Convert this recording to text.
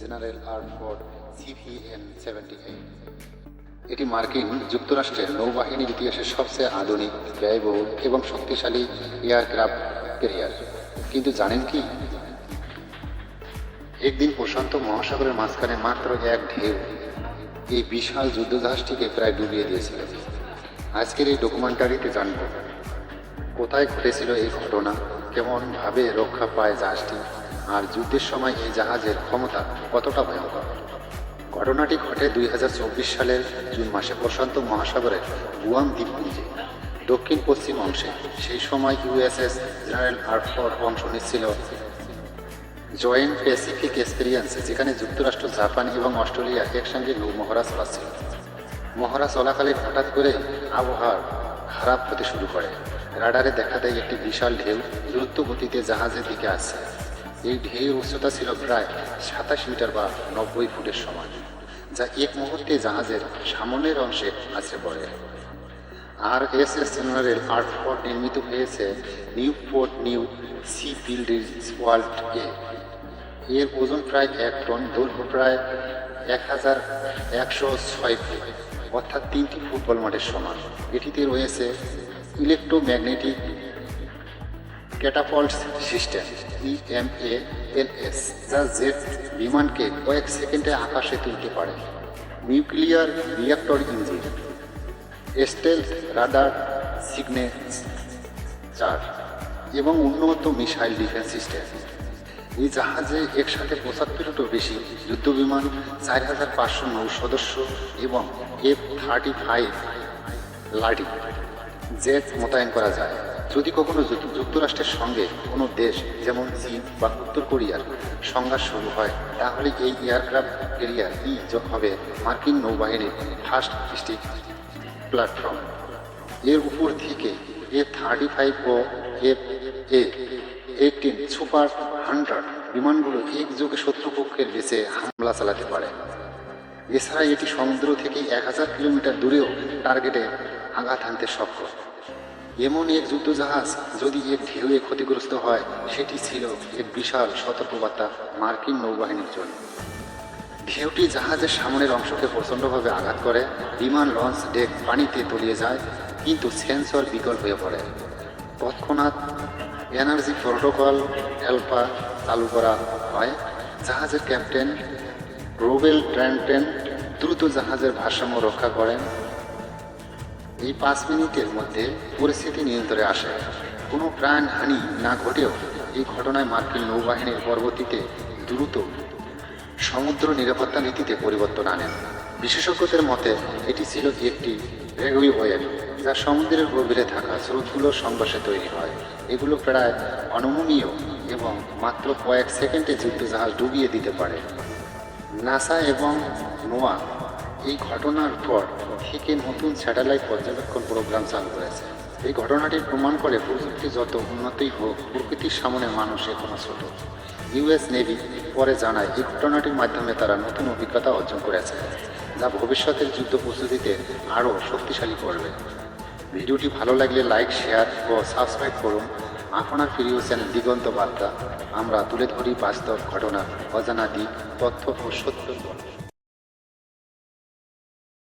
General আর্টফোর্ড সিভিএন seventy এটি মার্কিন যুক্তরাষ্ট্রের নৌবাহিনীর ইতিহাসের সবচেয়ে আধুনিক, ব্যয়বহুল এবং শক্তিশালী এয়ারক্রাফট ক্যারিয়ার। কিন্তু জানেন কি? একদিন প্রশান্ত মহাসাগরের মাঝখানে মাত্র এক ঢেউ এই বিশাল যুদ্ধজাহাজটিকে প্রায় ডুবিয়ে দিয়েছিল। আজকের এই ডকুমেন্টারিতে জানব, কোথায় ঘটেছিল এই ঘটনা, কেমনভাবে রক্ষা পায় জাহাজটি? আর যুদ্ধের সময় এই জাহাজের ক্ষমতা কতটা ভয়ঙ্কর ঘটনাটি ঘটে দুই হাজার চব্বিশ সালের জুন মাসে প্রশান্ত মহাসাগরের গুয়াম দ্বীপপুঞ্জে। দক্ষিণ পশ্চিম অংশে সেই সময় ইউএসএস জেনারেল আর্টফোর্ড অংশ নিচ্ছিল। জয়েন্ট প্যাসিফিক এক্সপিরিয়েন্স, যেখানে যুক্তরাষ্ট্র, জাপান এবং অস্ট্রেলিয়া একসঙ্গে নৌ মহড়া চলাচ্ছিল। মহড়া চলাকালে হঠাৎ করে আবহাওয়ার খারাপ হতে শুরু করে। রাডারে দেখা দেয় একটি বিশাল ঢেউ, দ্রুত গতিতে জাহাজের দিকে আসছে। এই ঢেউ উচ্চতা ছিল প্রায় সাতাশ মিটার বা নব্বই ফুটের সমান, যা এক মুহূর্তে জাহাজের সামনের অংশে আছড়ে পড়ে। আর S S general R Ford নির্মিত হয়েছে Newport new C building world এ এর ওজন প্রায় এক টন, দৈর্ঘ্য প্রায় এক হাজার একশো ছয় ফুট, অর্থাৎ তিনটি ফুটবল মাঠের সমান। এটিতে রয়েছে electromagnetic catapult system EMA NS যা জেট বিমানকে কয়েক সেকেন্ডে আকাশে তুলতে পারে। Nuclear reactor engine, stealth radar signature এবং উন্নত মিসাইল ডিফেন্স সিস্টেম। এই জাহাজে একসাথে পঁচাত্তরটিরও বেশি যুদ্ধবিমান, চার হাজার পাঁচশো নৌ সদস্য এবং এফ থার্টি ফাইভ লাডি জেট মোতায়েন করা যায়। যদি কখনো যুক্ত- যুক্তরাষ্ট্রের সঙ্গে কোনো দেশ, যেমন চীন বা উত্তর কোরিয়ার সংঘাত শুরু হয়, তাহলে এই এয়ারক্রাফট ক্যারিয়ার ই হবে মার্কিন নৌবাহিনীর ফার্স্ট স্টিক প্ল্যাটফর্ম? এর উপর থেকে F thirty five O F A eighteen super hundred বিমানগুলো একযোগে শত্রুপক্ষের বেসে হামলা চালাতে পারে। এছাড়া এটি সমুদ্র থেকে এক হাজার কিলোমিটার দূরেও টার্গেটে আঘাত হানতে সক্ষম। এমন এক যুদ্ধজাহাজ যদি এক ঢেউয়ে ক্ষতিগ্রস্ত হয়, সেটি ছিল এক বিশাল সতর্কবার্তা মার্কিন নৌবাহিনীর জন্য। ঢেউটি জাহাজের সামনের অংশকে প্রচণ্ডভাবে আঘাত করে, বিমান লঞ্চ ডেক পানিতে তলিয়ে যায়, কিন্তু সেন্সর বিকল হয়ে পড়ে। তৎক্ষণাৎ এনার্জি প্রোটোকল হেল্পা চালু করা হয়। জাহাজের ক্যাপ্টেন রোবেল ট্র্যান্টেন দ্রুত জাহাজের ভারসাম্য রক্ষা করেন। এই পাঁচ মিনিটের মধ্যে পরিস্থিতি নিয়ন্ত্রণে আসে। কোনো প্রাণহানি না ঘটেও এই ঘটনায় মার্কিন নৌবাহিনীর পরবর্তীতে দ্রুত সমুদ্র নিরাপত্তা নীতিতে পরিবর্তন আনেন। বিশেষজ্ঞদের মতে, এটি ছিল একটি রেগুই ওয়েল যা সমুদ্রের গভীরে থাকা স্রোতগুলোর সংঘর্ষে তৈরি হয়। এগুলো প্রায় অনমনীয় এবং মাত্র কয়েক সেকেন্ডে যুদ্ধজাহাজ ডুবিয়ে দিতে পারে। নাসা এবং নোয়া এই ঘটনার পর থেকে নতুন স্যাটেলাইট পর্যবেক্ষণ প্রোগ্রাম চালু করেছে এই ঘটনাটি প্রমাণ করে প্রযুক্তি যত উন্নতই হোক, প্রকৃতির সামনে মানুষ এখনও ছোট। ইউএস নেভি পরে জানায়, এই ঘটনাটির মাধ্যমে তারা নতুন অভিজ্ঞতা অর্জন করেছে, যা ভবিষ্যতের যুদ্ধ প্রস্তুতিতে আরও শক্তিশালী করবে। ভিডিওটি ভালো লাগলে লাইক শেয়ার ও সাবস্ক্রাইব করুন। আপনার প্রিয় চ্যানেল দিগন্ত বার্তা। আমরা তুলে ধরি বাস্তব ঘটনা অজানা দিক, তথ্য ও সত্য